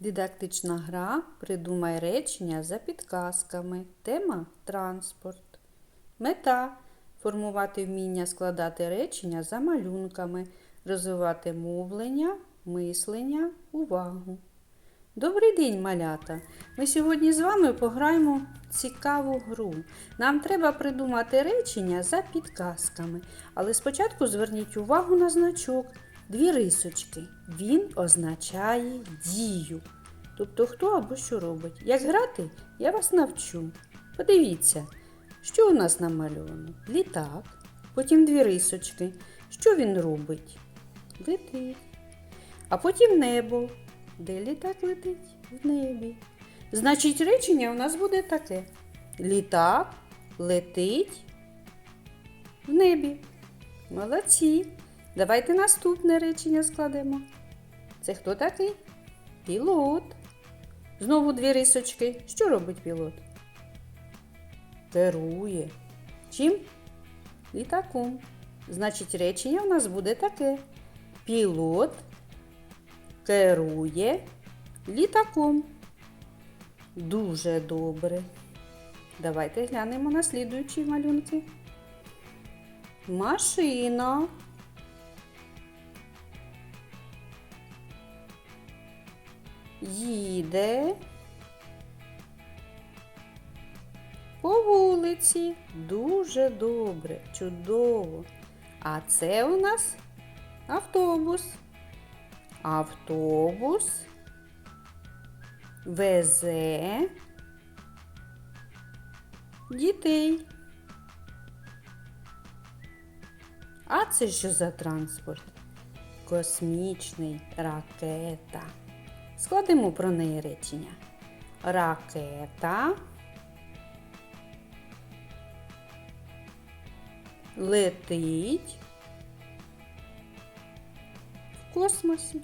Дидактична гра Придумай речення за підказками. Тема транспорт. Мета формувати вміння складати речення за малюнками, розвивати мовлення, мислення, увагу. Добрий день, малята! Ми сьогодні з вами пограємо в цікаву гру. Нам треба придумати речення за підказками. Але спочатку зверніть увагу на значок. Дві рисочки. Він означає дію. Тобто хто або що робить. Як грати, я вас навчу. Подивіться, що у нас намальовано? Літак. Потім дві рисочки. Що він робить? Летить. А потім небо. Де літак летить? В небі. Значить, речення у нас буде таке: літак летить в небі. Молодці. Давайте наступне речення складемо. Це хто такий? Пілот. Знову дві рисочки. Що робить пілот? Керує. Чим? Літаком. Значить, речення у нас буде таке. Пілот керує літаком. Дуже добре. Давайте глянемо на слідуючі малюнки. Машина. Їде по вулиці. Дуже добре, чудово. А це у нас автобус. Автобус везе дітей. А це що за транспорт? Космічний ракета. Складемо про неї речення. Ракета летить в космосі.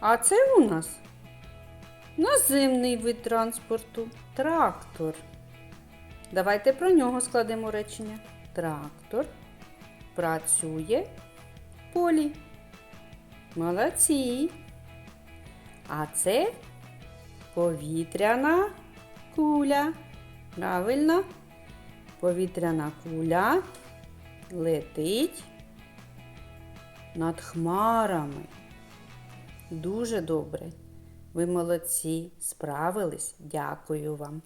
А це у нас наземний вид транспорту трактор. Давайте про нього складемо речення. Трактор працює в полі. Молодці. А це повітряна куля. Правильно? Повітряна куля летить над хмарами. Дуже добре. Ви молодці, справились. Дякую вам.